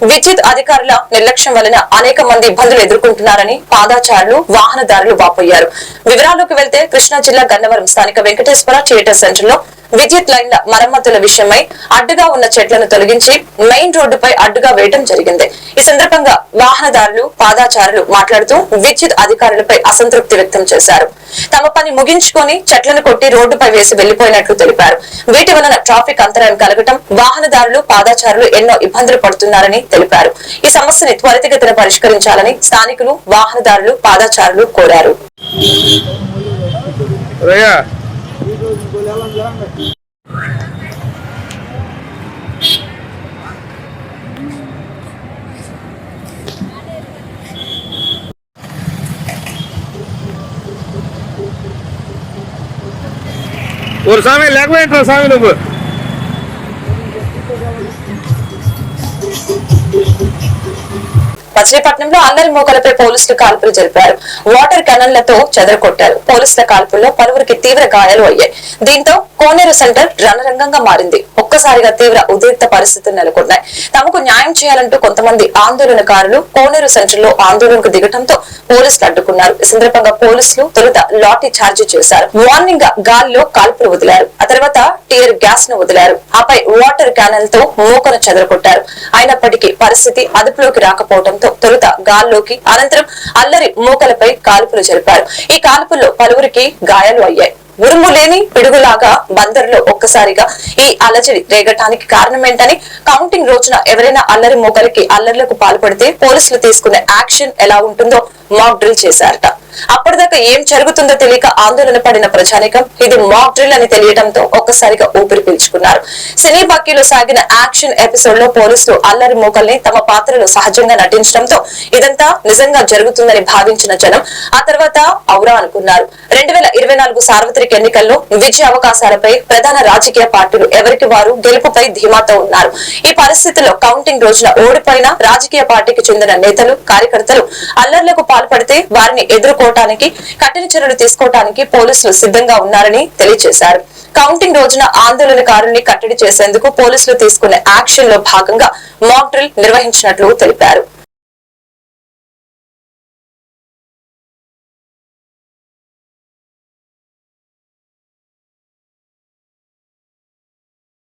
విద్యుత్ అధికారుల నిర్లక్ష్యం వలన అనేక మంది ఇబ్బందులు ఎదుర్కొంటున్నారని పాదాచారులు వాహనదారులు వాపోయారు. వివరాల్లోకి వెళ్తే కృష్ణా జిల్లా గన్నవరం స్థానిక వెంకటేశ్వర థియేటర్ సెంటర్లో విద్యుత్ లైన్ల మరమ్మతుల విషయమై అడ్డుగా ఉన్న చెట్లను తొలగించి మెయిన్ రోడ్డుపై అడ్డుగా వేయడం జరిగింది. ఈ సందర్భంగా వాహనదారులు పాదాచారులు మాట్లాడుతూ విద్యుత్ అధికారులపై అసంతృప్తి వ్యక్తం చేశారు. తమ పని ముగించుకొని చెట్లను కొట్టి రోడ్డుపై వేసి వెళ్ళిపోయినట్లు తెలిపారు. వీటి వలన ట్రాఫిక్ అంతరాయం కలగటం వాహనదారులు పాదాచారులు ఎన్నో ఇబ్బందులు పడుతున్నారని తెలిపారు. ఈ సమస్యని త్వరితగతిన పరిష్కరించాలని స్థానికులు వాహనదారులు పాదాచారులు కోరారు. और सामने लैग में सामने लोग। మచిలీపట్నంలో అల్లరి మోకలపై పోలీసులు కాల్పులు జరిపారు. వాటర్ కెనన్లతో చెదరగొట్టారు. పోలీసుల కాల్పుల్లో పలువురికి తీవ్ర గాయాలు అయ్యాయి. దీంతో కోనేరు సెంటర్ రణరంగంగా మారింది. ఒక్కసారిగా తీవ్ర ఉద్రిక్త పరిస్థితులు నెలకొన్నాయి. తమకు న్యాయం చేయాలంటూ కొంతమంది ఆందోళనకారులు కోనేరు సెంటర్లో ఆందోళనకు దిగటంతో పోలీసులు అడ్డుకున్నారు. ఈ సందర్భంగా పోలీసులు తొలుత లాఠీ చార్జీ చేశారు. వార్నింగ్గా గాల్లో కాల్పులు వదిలారు. ఆ తర్వాత టీయర్ గ్యాస్ను వదిలారు. ఆపై వాటర్ క్యానల్తో మూకను చెదరగొట్టారు. అయినప్పటికీ పరిస్థితి అదుపులోకి రాకపోవడంతో తొలుత గాల్లోకి అనంతరం అల్లరి మూకలపై కాల్పులు జరిపారు. ఈ కాల్పుల్లో పలువురికి గాయాలు అయ్యాయి. ఉరుము లేని పిడుగులాగా బందరులో ఒక్కసారిగా ఈ అలజడి రేగటానికి కారణమేంటని కౌంటింగ్ రోజున ఎవరైనా అల్లరి మూకలకి అల్లర్లకు పాల్పడితే పోలీసులు తీసుకునే యాక్షన్ ఎలా ఉంటుందో మాక్ డ్రిల్ చేశారట. అప్పటిదాకా ఏం జరుగుతుందో తెలియక ఆందోళన పడిన ప్రజానికం ఇది మాక్ డ్రిల్ అని తెలియడంతో ఒక్కసారిగా ఊపిరి పీల్చుకున్నారు. సినీ బక్కీలో సాగిన యాక్షన్ ఎపిసోడ్లో పోలీసులు అల్లరి మూకల్ని తమ పాత్రలో సహజంగా నటించడంతో ఇదంతా నిజంగా జరుగుతుందని భావించిన జనం ఆ తర్వాత ఔరా అనుకున్నారు. రెండు వేల ఇరవై నాలుగు సార్వత్రిక ఎన్నికల్లో విజయ అవకాశాలపై ప్రధాన రాజకీయ పార్టీలు ఎవరికి వారు గెలుపుపై ధీమాతో ఉన్నారు. ఈ పరిస్థితిలో కౌంటింగ్ రోజున ఓడిపోయిన రాజకీయ పార్టీకి చెందిన నేతలు కార్యకర్తలు అల్లర్లకు పాల్పడితే వారిని ఎదుర్కోవటానికి కఠిన చర్యలు తీసుకోవటానికి పోలీసులు సిద్ధంగా ఉన్నారని తెలియజేశారు. కౌంటింగ్ రోజున ఆందోళనకారుల్ని కట్టడి చేసేందుకు పోలీసులు తీసుకున్న యాక్షన్లో భాగంగా మాక్ డ్రిల్ నిర్వహించినట్లు తెలిపారు.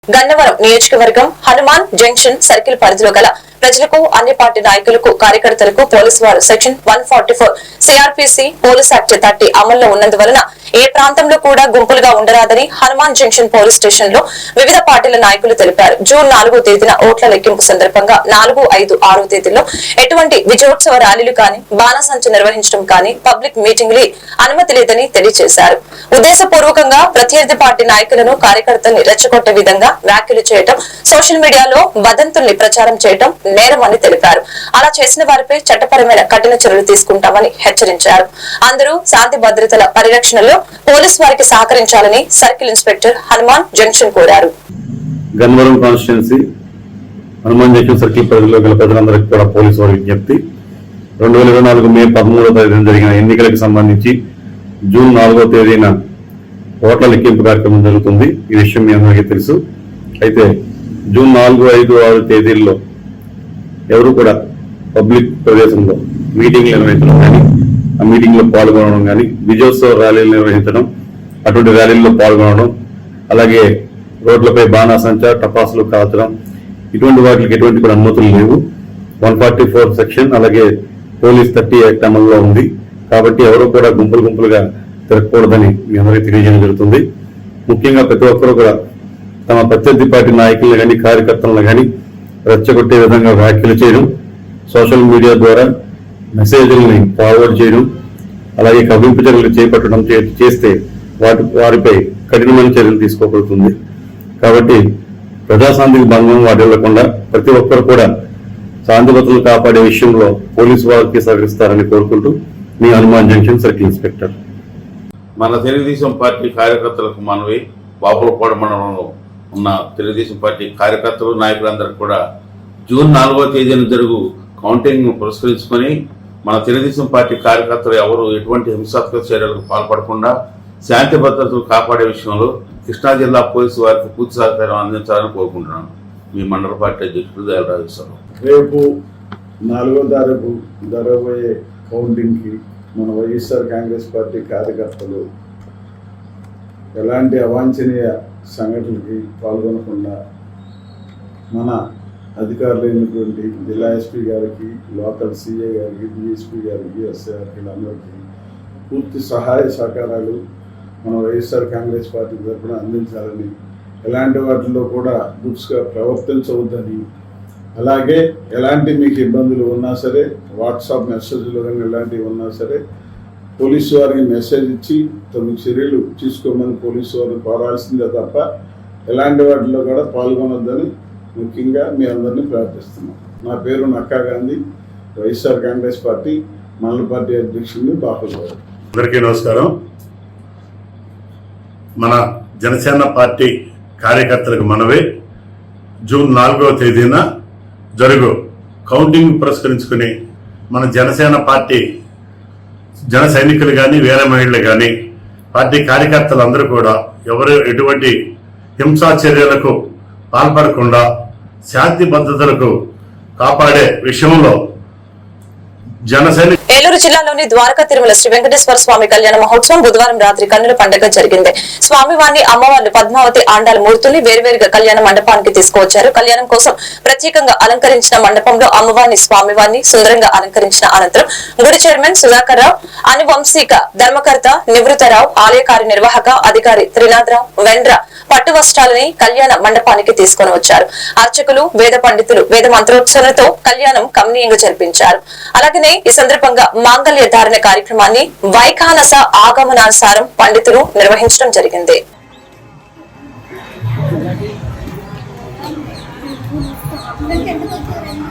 గన్నవరం నియోజకవర్గం హనుమాన్ జంక్షన్ సర్కిల్ పరిధిలో గల ప్రజలకు అన్ని పార్టీ నాయకులకు కార్యకర్తలకు పోలీసు వారు section one forty four CRPC police act thirty అమల్లో ఉన్నందువలన ఏ ప్రాంతంలో కూడా గుంపులుగా ఉండరాదని హనుమాన్ జంక్షన్ పోలీస్ స్టేషన్లో వివిధ పార్టీల నాయకులు తెలిపారు. జూన్ నాలుగో తేదీన ఓట్ల లెక్కింపు సందర్భంగా నాలుగు ఐదు ఆరో తేదీల్లో ఎటువంటి విజయోత్సవ ర్యాలీలు కానీ బాణసంచ నిర్వహించడం కానీ పబ్లిక్ మీటింగ్లు అనుమతి లేదని తెలియజేశారు. ఉద్దేశపూర్వకంగా ప్రత్యర్థి పార్టీ నాయకులను కార్యకర్తల్ని రెచ్చగొట్టే విధంగా వ్యాఖ్యలు చేయటం సోషల్ మీడియాలో వదంతుల్ని ప్రచారం చేయటం నేరమని తెలిపారు. అలా చేసిన వారిపై చట్టపరమైన కఠిన చర్యలు తీసుకుంటామని హెచ్చరించారు. అందరూ శాంతి భద్రతల పరిరక్షణలో పోలీసు వారికి సహకరించాలని సర్కిల్ ఇన్స్పెక్టర్ హనుమాన్ జంక్షన్ కోరారు. Gannavaram constituency Hanuman junction circle పరిధిలో గల ప్రజలందరికీ కూడా పోలీసు వారి విజ్ఞప్తి. రెండు వేల ఇరవై నాలుగు మే పదమూడవ తేదీన జరిగిన ఎన్నికలకు సంబంధించి జూన్ నాలుగో తేదీన ఓట్ల లెక్కింపు కార్యక్రమం జరుగుతుంది. ఈ విషయం మీ అందరికీ తెలుసు. అయితే జూన్ నాలుగు ఐదు ఆరు తేదీల్లో ఎవరు కూడా పబ్లిక్ ప్రదేశంలో మీటింగ్లు నిర్వహించడం కానీ ఆ మీటింగ్లో పాల్గొనడం కానీ విజయోత్సవ ర్యాలీలు నిర్వహించడం అటువంటి ర్యాలీల్లో పాల్గొనడం అలాగే రోడ్లపై బాణాసంచా టపాసులు కాల్చడం ఇటువంటి వాటికి ఎటువంటి కూడా అనుమతులు లేవు. వన్ ఫార్టీ ఫోర్ సెక్షన్ అలాగే పోలీస్ థర్టీ యాక్ట్ అమల్లో ఉంది. కాబట్టి ఎవరు కూడా గుంపులు గుంపులుగా తిరగకూడదని మీ అందరికీ తెలియజేయడం జరుగుతుంది. ముఖ్యంగా ప్రతి ఒక్కరు కూడా తమ ప్రత్యర్థి పార్టీ నాయకులను కానీ కార్యకర్తలను కానీ రెచ్చగొట్టే విధంగా వ్యాఖ్యలు చేయడం సోషల్ మీడియా ద్వారా మెసేజ్లని ఫార్వర్డ్ చేయడం అలాగే కవింపు చర్యలు చేపట్టడం చే- చేస్తే వాటి వారిపై కఠినమైన చర్యలు తీసుకోబడుతుంది. కాబట్టి ప్రజాశాంతికి భంగం వాటిల్లకుండా ప్రతి ఒక్కరు కూడా శాంతి భద్రతలు కాపాడే విషయంలో పోలీసు వారికి సహకరిస్తారని కోరుకుంటూ మీ హనుమాన్ జంక్షన్ సర్కిల్ ఇన్స్పెక్టర్. మన తెలుగుదేశం పార్టీ కార్యకర్తలకు మనవి బాపులపాడు మండలంలో ఉన్న తెలుగుదేశం పార్టీ కార్యకర్తలు నాయకులందరూ కూడా జూన్ నాలుగో తేదీన జరుగు కౌంటింగ్ పురస్కరించుకొని మన తెలుగుదేశం పార్టీ కార్యకర్తలు ఎవరు ఎటువంటి హింసాత్మక చర్యలకు పాల్పడకుండా శాంతి భద్రతలు కాపాడే విషయంలో కృష్ణా జిల్లా పోలీసు వారికి పూర్తి సహకారం అందించాలని కోరుకుంటున్నాను. మీ మండల పార్టీ అధ్యక్షుడు దయరాజేశ్వరరావు రేపు నాలుగో తారీఖు జరగబోయే కౌంటింగ్కి మన వైఎస్ఆర్ కాంగ్రెస్ పార్టీ కార్యకర్తలు ఎలాంటి అవాంఛనీయ సంఘటనకి పాల్గొనకుండా మన అధికారులైనటువంటి జిల్లా ఎస్పీ గారికి లోకల్ సీఏ గారికి డిఎస్పీ గారికి ఎస్ఐఆర్కి అందరికీ పూర్తి సహాయ సహకారాలు మన వైఎస్ఆర్ కాంగ్రెస్ పార్టీ తరఫున అందించాలని ఎలాంటి వాటిలో కూడా దుప్స్గా ప్రవర్తించవద్దని అలాగే ఎలాంటి మీకు ఇబ్బందులు ఉన్నా సరే వాట్సాప్ మెసేజ్లు కానీ ఎలాంటివి ఉన్నా సరే పోలీసు వారికి మెసేజ్ ఇచ్చి తమ చర్యలు తీసుకోమని పోలీసు వారిని కోరాల్సిందే తప్ప ఎలాంటి వాటిలో కూడా పాల్గొనొద్దని ముఖ్యంగా మీ అందరినీ ప్రార్థిస్తున్నాం. నా పేరు Nakka Gandhi YSR Congress party మండల పార్టీ అధ్యక్షుడిని బాపుల్ గారు అందరికీ నమస్కారం. మన జనసేన పార్టీ కార్యకర్తలకు మనవే జూన్ నాలుగవ తేదీన జరుగు కౌంటింగ్ పురస్కరించుకుని మన జనసేన పార్టీ జన సైనికులు కానీ వీర మహిళలు కానీ పార్టీ కార్యకర్తలు అందరూ కూడా ఎవరు ఎటువంటి హింసా చర్యలకు పాల్పడకుండా శాంతి భద్రతలకు కాపాడే విషయంలో జన సైనిక ఏలూరు జిల్లాలోని ద్వారకా తిరుమల శ్రీ వెంకటేశ్వర స్వామి కళ్యాణ మహోత్సవం బుధవారం రాత్రి కన్నుల పండుగ జరిగింది. స్వామివారిని అమ్మవార్లు పద్మావతి ఆండాల మూర్తుల్ని వేరువేరుగా కళ్యాణ మండపానికి తీసుకువచ్చారు. కళ్యాణం కోసం ప్రత్యేకంగా అలంకరించిన మండపంలో అమ్మవారిని స్వామివారిని సుందరంగా అలంకరించిన అనంతరం గుడి చైర్మన్ సుధాకర్ రావు అనువంశిక ధర్మకర్త నివృతరావు ఆలయ కార్యనిర్వాహక అధికారి త్రినాథరావు వెండ్ర పట్టు వస్త్రాలని కళ్యాణ మండపానికి తీసుకొని వచ్చారు. అర్చకులు వేద పండితులు వేద మంత్రోత్సవాలతో కళ్యాణం కమనీయంగా జరిపించారు. అలాగనే ఈ సందర్భంగా మాంగళ్య ధారణ కార్యక్రమాన్ని వైఖానస ఆగమనానుసారం పండితులు నిర్వహించడం జరిగింది. ఏలూరు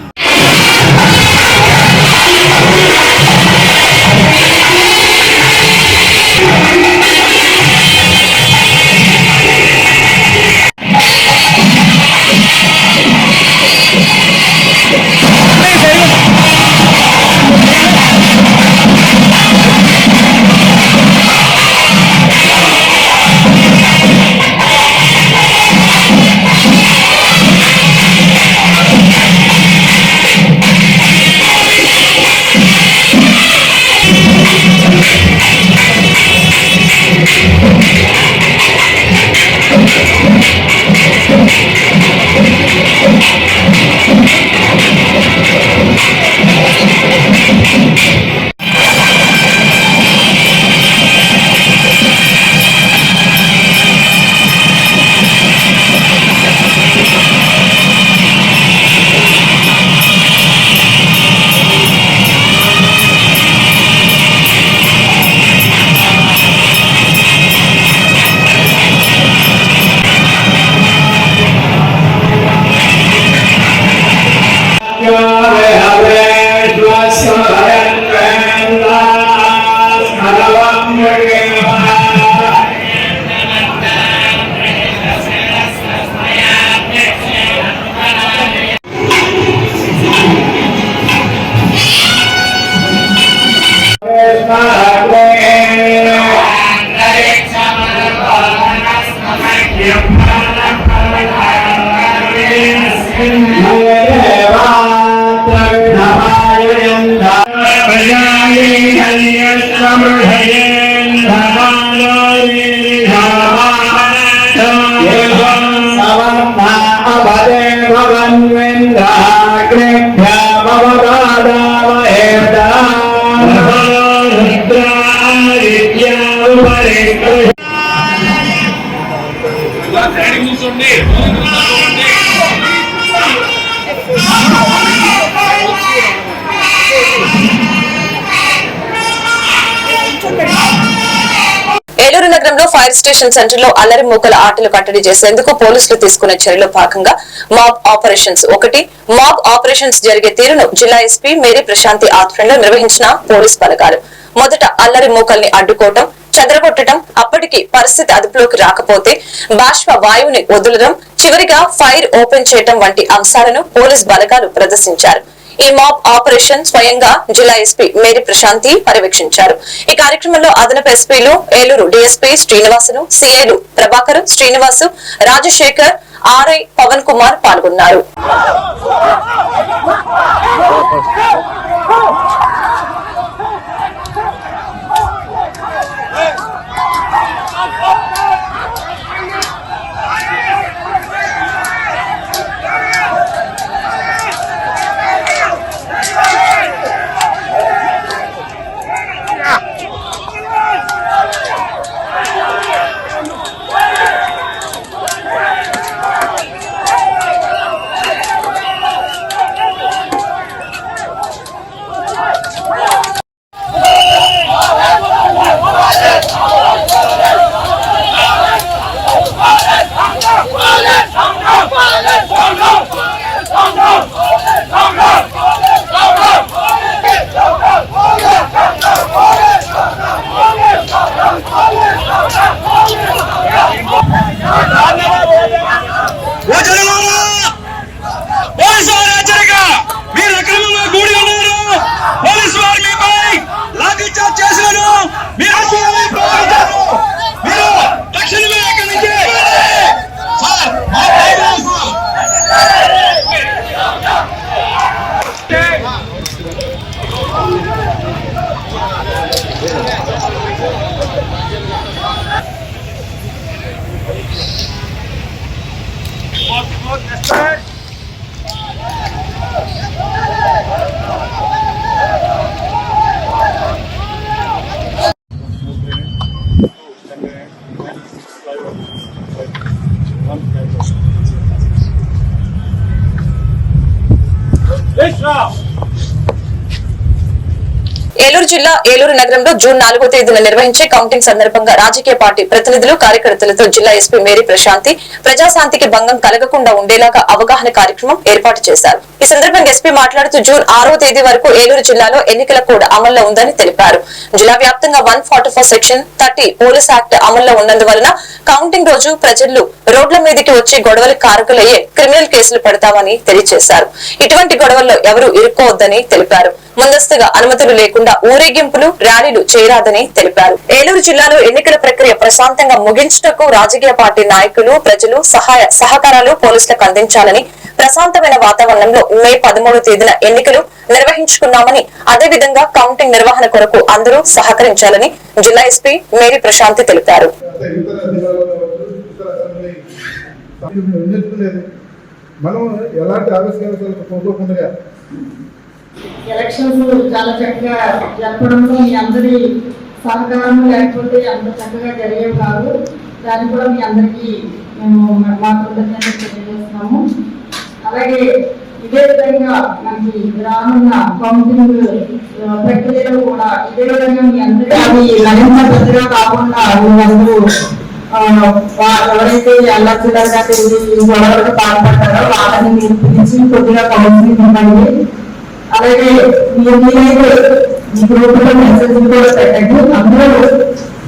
ఫైర్ స్టేషన్ సెంటర్లో అల్లరి మూకల ఆటలు కట్టడి చేసేందుకు పోలీసులు తీసుకున్న చర్యలో భాగంగా మాబ్ ఆపరేషన్స్ ఒకటి మాబ్ ఆపరేషన్స్ జరిగే తీరును జిల్లా ఎస్పీ మేరీ ప్రశాంతి ఆధ్వర్యంలో నిర్వహించిన పోలీస్ బలగాలు. మొదట అల్లరి మూకల్ని అడ్డుకోవటం చెదరగొట్టడం అప్పటికి పరిస్థితి అదుపులోకి రాకపోతే బాష్ప వాయువుని వదలడం చివరిగా ఫైర్ ఓపెన్ చేయటం వంటి అంశాలను పోలీస్ బలగాలు ప్రదర్శించారు. ఈ మాబ్ ఆపరేషన్ స్వయంగా జిల్లా ఎస్పీ మేరీ ప్రశాంతి పర్యవేక్షించారు. ఈ కార్యక్రమంలో అదనపు ఎస్పీలు ఏలూరు డిఎస్పీ శ్రీనివాసులు సిఐలు ప్రభాకర్ శ్రీనివాసు రాజశేఖర్ ఆర్ఐ పవన్ కుమార్ పాల్గొన్నారు. జిల్లా ఏలూరు నగరంలో జూన్ నాలుగో తేదీన నిర్వహించే కౌంటింగ్ సందర్భంగా రాజకీయ పార్టీ ప్రతినిధులు కార్యకర్తలతో జిల్లా ఎస్పీ మేరీ ప్రశాంతి ప్రజాశాంతికి భంగం కలగకుండా ఉండేలాగా అవగాహన కార్యక్రమం ఏర్పాటు చేశారు. ఈ సందర్భంగా ఎస్పీ మాట్లాడుతూ జూన్ ఆరో తేదీ వరకు ఏలూరు జిల్లాలో ఎన్నికల కోడ్ అమల్లో ఉందని తెలిపారు. జిల్లా వ్యాప్తంగా one section thirty police act అమల్లో ఉన్నందువలన కౌంటింగ్ రోజు ప్రజలు రోడ్ల మీదకి వచ్చి గొడవలు కారకులయ్యే క్రిమినల్ కేసులు పెడతామని తెలియజేశారు. ఇటువంటి గొడవల్లో ఎవరు ఇరుక్కోవద్దని తెలిపారు. ముందస్తుగా అనుమతులు లేకుండా ఊరేగింపులు ర్యాలీలు చేయరాదని తెలిపారు. ఏలూరు జిల్లాలో ఎన్నికల ప్రక్రియ ప్రశాంతంగా ముగించటకు రాజకీయ పార్టీ నాయకులు ప్రజలు సహాయ సహకారాలు పోలీసులకు అందించాలని ప్రశాంతమైన వాతావరణంలో మే పదమూడో తేదీన ఎన్నికలు నిర్వహించుకున్నామని అదేవిధంగా కౌంటింగ్ నిర్వహణ కొరకు అందరూ సహకరించాలని జిల్లా ఎస్పీ మేరీ ప్రశాంతి తెలిపారు. మనం ఎలాంటి పోకోకుండా ఎలక్షన్స్ చాలా చక్కగా జరపడంలో మీ అందరి సహకారం లేకపోతే అంత చక్కగా జరిగేవి కాదు. దాన్ని కూడా మీ అందరికీ మేము మా కృతజ్ఞతలు తెలియజేస్తున్నాము. అలాగే ఇదే విధంగా మనకి రానున్న కౌన్సిలింగ్ ఆ, ప్రక్రియలో కూడా ఇదే విధంగా మీ అందరికీ అది మరింత పెద్దగా కాకుండా వా- ఎవరైతే అల్లర్చిల్లరగా తిరిగి గొడవలకు పాల్పడతారో వాళ్ళని మీరు పిలిచి కొద్దిగా కౌన్సిలింగ్ ఇవ్వండి. అలాగే మీరు మీరైతే ఈ గ్రూపులో మెసేజ్ కూడా పెట్టండి. అందరూ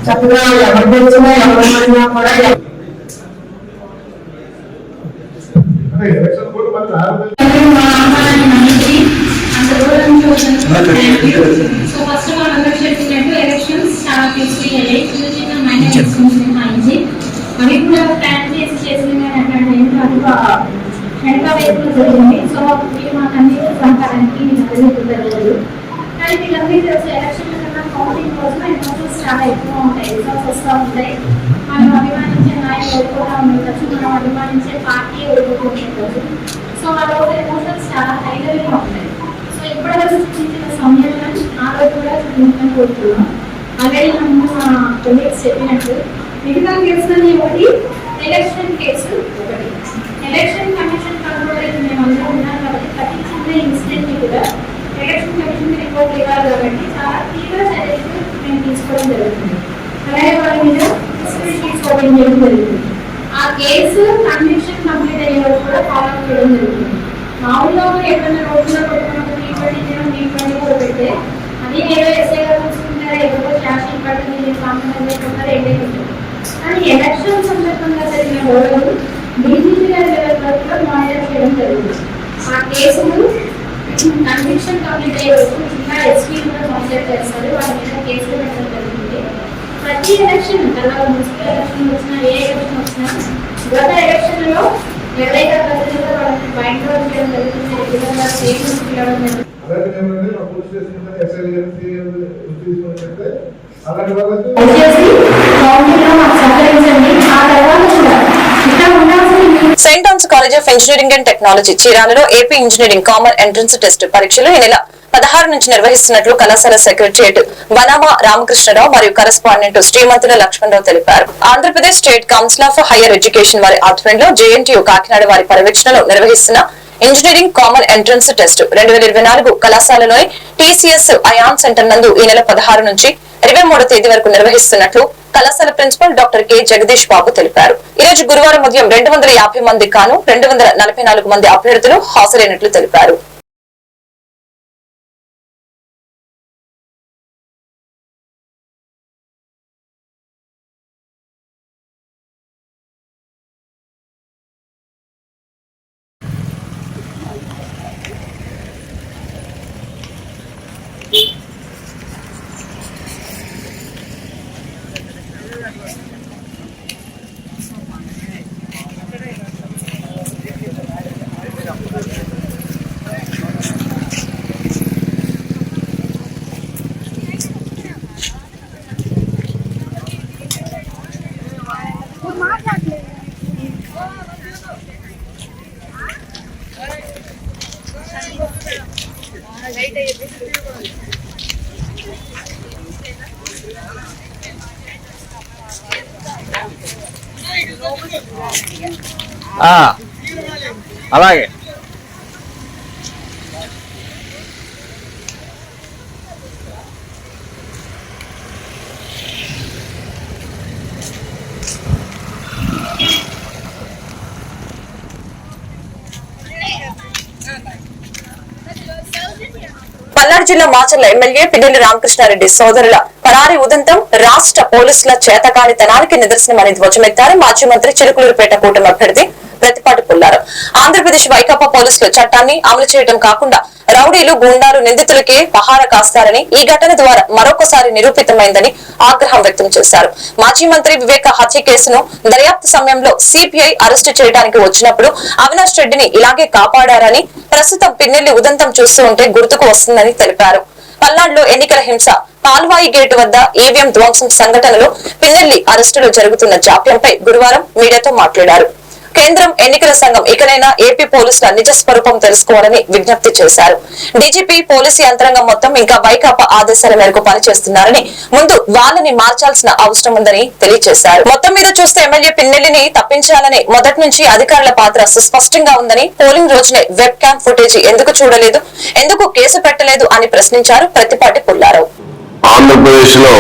చక్కగా ఎవరు తెచ్చినా ఎవరు కూడా మా సో ఫస్ట్ ఆఫ్ ఆల్ అందరూ చెప్పినట్టు ఎలక్షన్స్ చాలా అయ్యాయి చిన్న మైనర్ ఎలక్షన్స్ మినహాయించి అవి కూడా ప్లాన్ చేసి చేసిన అట్లాంటి ఏం కాదు జరిగింది సో మీరు మాకు అన్ని సహకారానికి మీకు అందరికీ కృతజ్ఞతలు కానీ మీకు అందరికీ ఎలక్షన్ కౌంటింగ్ కోసం ఎమోషన్స్ చాలా ఎక్కువ ఉంటాయి రిజల్ట్స్ వస్తూ ఉంటాయి మనం అభిమానించే నాయకులు ఓడిపోతూ ఉండవచ్చు మనం అభిమానించే పార్టీ ఓడిపోతూ ఉండవచ్చు సో ఆ ఎమోషన్స్ చాలా హై ఉంటాయి సో ఇప్పటివరకు చూపించిన సమయంలో ఆ రోజు కూడా చూపించడం కోరుతున్నాం అలాగే నన్ను మా కొలీగ్స్ చెప్పినట్టు మిగతా కేసులని ఒకటి ఎలక్షన్ కేసు ఒకటి ఎలక్షన్ కమిషన్ కంట్రోల్ మేము అందరూ ఉన్నాం కాబట్టి ప్రతి చిన్న ఇన్సిడెంట్ని కూడా ఎలక్షన్ కమిషన్ రిపోర్ట్ ఇవ్వాలి కాబట్టి చాలా తీవ్ర చర్యలు మేము తీసుకోవడం జరుగుతుంది అలాగే వాళ్ళ మీద హిస్టరీ జరుగుతుంది ఆ కేసు కన్విక్షన్ కంప్లీట్ అయ్యే వరకు కూడా ఫాలో చేయడం జరుగుతుంది మామూలుగా ఎప్పుడైనా రోజులో కొట్టుకున్నప్పుడు నీ పని నేను నీ పని కూడా పెడితే అది ఏదో ఎస్ఐ గారు చూసుకుంటారా ఎవరో క్యాష్ పడుతుంది నేను సంబంధం లేకుండా రెండే కానీ ఎలక్షన్ సందర్భంగా జరిగిన గొడవలు డీజీపీ గారి లెవెల్ వరకు కూడా మానిటర్ చేయడం జరిగింది ఆ కేసులు కన్విక్షన్ కంప్లీట్ ఇంకా ఎస్పీ కూడా మానిటర్ చేస్తారు. వాళ్ళ మీద కేసులు పెట్టడం జరుగుతుంది ప్రతి ఎలక్షన్ తర్వాత మున్సిపల్ ఎలక్షన్ వచ్చినా ఏ ఎలక్షన్ వచ్చినా గత ఎలక్షన్లో ఎవరైతే ప్రజలతో వాళ్ళకి బయట వచ్చేయడం జరుగుతుంది విధంగా స్టేట్మెంట్ జరుగుతుంది అలాంటి వాళ్ళకి సహకరించండి. ఆ తర్వాత కూడా Saint Ann's college of engineering and technology చీరాలలో AP engineering common entrance test పరీక్షలు ఈ నెల పదహారు నుంచి నిర్వహిస్తున్నట్లు కళాశాల సెక్రటరియట్ వనామా రామకృష్ణరావు మరియు కరస్పాండెంట్ శ్రీమంతుల లక్ష్మణరావు తెలిపారు. Andhra Pradesh state council of higher education వారి ఆధ్వర్యంలో జేఎన్టీయు కాకినాడ వారి పర్యవేక్షణలో నిర్వహిస్తున్న ఇంజనీరింగ్ కామన్ ఎంట్రన్స్ టెస్ట్ రెండు వేల ఇరవై నాలుగు కళాశాలలోని టీసీఎస్ అయాన్ సెంటర్ నందు ఈ నెల పదహారు నుంచి ఇరవై మూడో తేదీ వరకు నిర్వహిస్తున్నట్లు కళాశాల principal doctor K Jagadish Babu తెలిపారు. ఈ రోజు గురువారం ఉదయం రెండు వందల యాభై మంది కాను రెండు వందల నలభై నాలుగు మంది అభ్యర్థులు హాజరైనట్లు తెలిపారు. అలాగే. పల్నాడు జిల్లా మాచర్ల ఎమ్మెల్యే పిన్నెల్లి రామకృష్ణారెడ్డి సోదరుల పరారి ఉదంతం రాష్ట్ర పోలీసుల చేతకానితనానికి నిదర్శనమని ధ్వజమెత్తారు మాజీ మంత్రి చిలుకలూరుపేట కూటమి అభ్యర్థి ప్రతిపాటు పుల్లారు. ఆంధ్రప్రదేశ్ వైకాపా పోలీసులు చట్టాన్ని అమలు చేయడం కాకుండా రౌడీలు గుండాలు నిందితులకే పహార కాస్తారని ఈ ఘటన ద్వారా మరొకసారి నిరూపితమైందని ఆగ్రహం వ్యక్తం చేశారు. మాజీ మంత్రి వివేక హత్య కేసును దర్యాప్తు సమయంలో సిపిఐ అరెస్టు చేయడానికి వచ్చినప్పుడు అవినాష్ రెడ్డిని ఇలాగే కాపాడారని ప్రస్తుతం పిన్నెల్లి ఉదంతం చూస్తూ ఉంటే గుర్తుకు వస్తుందని తెలిపారు. పల్నాడులో ఎన్నికల హింస పాల్వాయి గేటు వద్ద ఈవీఎం ధ్వంసం సంఘటనలో పిన్నెల్లి అరెస్టులో జరుగుతున్న జాప్యంపై గురువారం మీడియాతో మాట్లాడారు. కేంద్రం ఎన్నికల సంఘం ఇకనైనా ఏపీ పోలీసుల నిజ స్వరూపం తెలుసుకోవాలని విజ్ఞప్తి చేశారు. డీజీపీ పోలీసు యంత్రాంగం మొత్తం ఇంకా వైకాపా ఆదేశాల మేరకు పనిచేస్తున్నారని ముందు వాళ్ళని మార్చాల్సిన అవసరం ఉందని తెలియజేశారు. మొత్తం మీద చూస్తే ఎమ్మెల్యే పిన్నెల్లిని తప్పించాలని మొదటి నుంచి అధికారుల పాత్ర సుస్పష్టంగా ఉందని పోలింగ్ రోజునే వెబ్ క్యామ్ ఫుటేజీ ఎందుకు చూడలేదు ఎందుకు కేసు పెట్టలేదు అని ప్రశ్నించారు ప్రతిపాటి పుల్లారావు. ఆంధ్రప్రదేశ్లో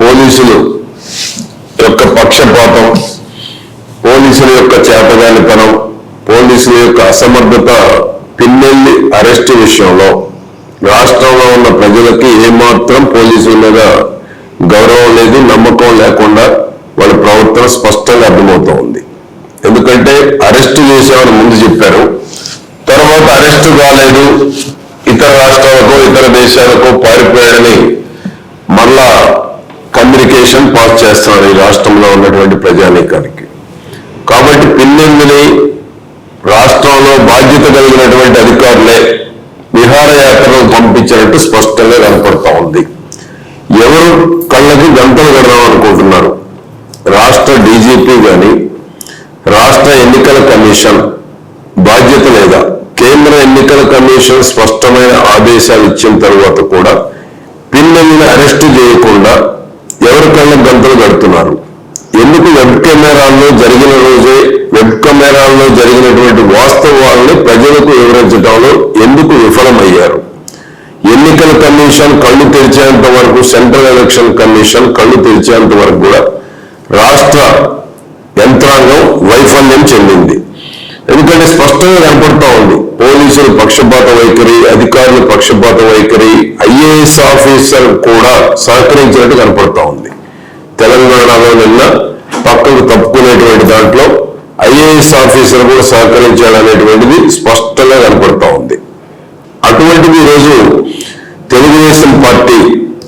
పోలీసులు యొక్క పక్షపాతం పోలీసుల యొక్క చేతగానితనం పోలీసుల యొక్క అసమర్థత పిన్నెల్లి అరెస్టు విషయంలో రాష్ట్రంలో ఉన్న ప్రజలకి ఏమాత్రం పోలీసుల మీద గౌరవం లేదు నమ్మకం లేకుండా వాళ్ళ ప్రవర్తన స్పష్టంగా అర్థమవుతూ ఉంది ఎందుకంటే అరెస్టు చేసామని ముందు చెప్పారు. తర్వాత అరెస్టు కాలేదు. ఇతర రాష్ట్రాలకు ఇతర దేశాలకు పారిపోయాడని కమ్యూనికేషన్ పాస్ చేస్తున్నారు ఈ రాష్ట్రంలో ఉన్నటువంటి ప్రజానీకానికి. కాబట్టి పిన్నెల్లిని రాష్ట్రంలో బాధ్యత కలిగినటువంటి అధికారులే విహారయాత్రలు పంపించినట్టు స్పష్టంగా కనపడతా ఉంది. ఎవరు కళ్ళకి గంటలు కడదాం అనుకుంటున్నారు? రాష్ట్ర డీజీపీ కానీ రాష్ట్ర ఎన్నికల కమిషన్ బాధ్యత లేదా? కేంద్ర ఎన్నికల కమిషన్ స్పష్టమైన ఆదేశాలు ఇచ్చిన తర్వాత కూడా పిల్లల్ని అరెస్టు చేయకుండా ఎవరి కళ్ళ గంటలు కడుతున్నారు ఎందుకు వెబ్ కెమెరాల్లో జరిగిన రోజే వెబ్ కెమెరాల్లో జరిగినటువంటి వాస్తవాలను ప్రజలకు వివరించడంలో ఎందుకు విఫలమయ్యారు? ఎన్నికల కమిషన్ కళ్ళు తెరిచేంత వరకు సెంట్రల్ ఎలక్షన్ కమిషన్ కళ్ళు తెరిచేంత వరకు కూడా రాష్ట్ర యంత్రాంగం వైఫల్యం చెందింది. స్పష్టంగా కనపడతా ఉంది. పోలీసులు పక్షపాత వైఖరి అధికారులు పక్షపాత వైఖరి ఐఏఎస్ ఆఫీసర్ కూడా సహకరించినట్టు కనపడతా ఉంది. తెలంగాణలో నిన్న పక్కకు తప్పుకునేటువంటి దాంట్లో ఐఏఎస్ ఆఫీసర్ కూడా సహకరించాడనేటువంటిది స్పష్టంగా కనపడతా ఉంది. అటువంటిది ఈరోజు తెలుగుదేశం పార్టీ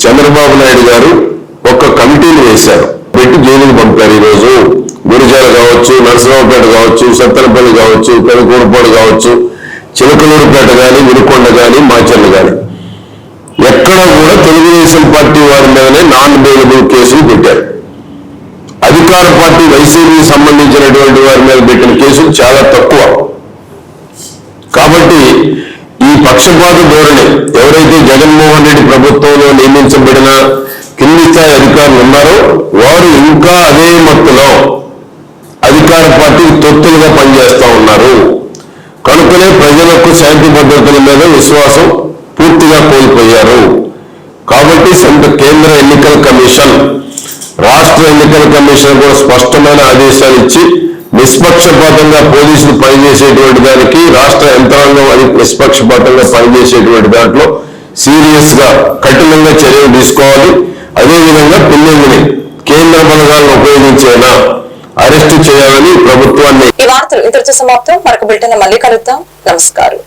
చంద్రబాబు నాయుడు గారు ఒక కమిటీని వేశారు. పెట్టి జైలుకు పంపారు ఈరోజు. కావచ్చు నరసింహపేట కావచ్చు సత్తెనపల్లి కావచ్చు పెదకూరుపాడు కావచ్చు చిలకలూరుపేట కానీ వినుకొండ కానీ మాచర్లు కానీ ఎక్కడ కూడా తెలుగుదేశం పార్టీ వారి మీదనే నాన్ అవైలబుల్ కేసులు పెట్టారు. అధికార పార్టీ వైసీపీకి సంబంధించినటువంటి వారి మీద పెట్టిన కేసులు చాలా తక్కువ. కాబట్టి ఈ పక్షపాత ధోరణి ఎవరైతే జగన్మోహన్ రెడ్డి ప్రభుత్వంలో నియమించబడిన కింది స్థాయి అధికారులు ఉన్నారో వారు ఇంకా అదే మత్తులో అధికార పార్టీకి తొత్తులుగా పనిచేస్తూ ఉన్నారు. కనుకనే ప్రజలకు శాంతి భద్రతల మీద విశ్వాసం పూర్తిగా కోల్పోయారు. కాబట్టి కేంద్ర ఎన్నికల కమిషన్ రాష్ట్ర ఎన్నికల కమిషన్ కూడా స్పష్టమైన ఆదేశాలు ఇచ్చి నిష్పక్షపాతంగా పోలీసులు పనిచేసేటువంటి దానికి రాష్ట్ర యంత్రాంగం అది నిష్పక్షపాతంగా పనిచేసేటువంటి దాంట్లో సీరియస్గా కఠినంగా చర్యలు తీసుకోవాలి. అదేవిధంగా పిల్లల్ని కేంద్ర బలగాలను ఉపయోగించేలా అరెస్టు చేయాలని ప్రభుత్వాన్ని ఈ వార్తలు ఇంతటితో సమాప్తం. మరొక బిల్టన్ మళ్ళీ కలుద్దాం. నమస్కారం.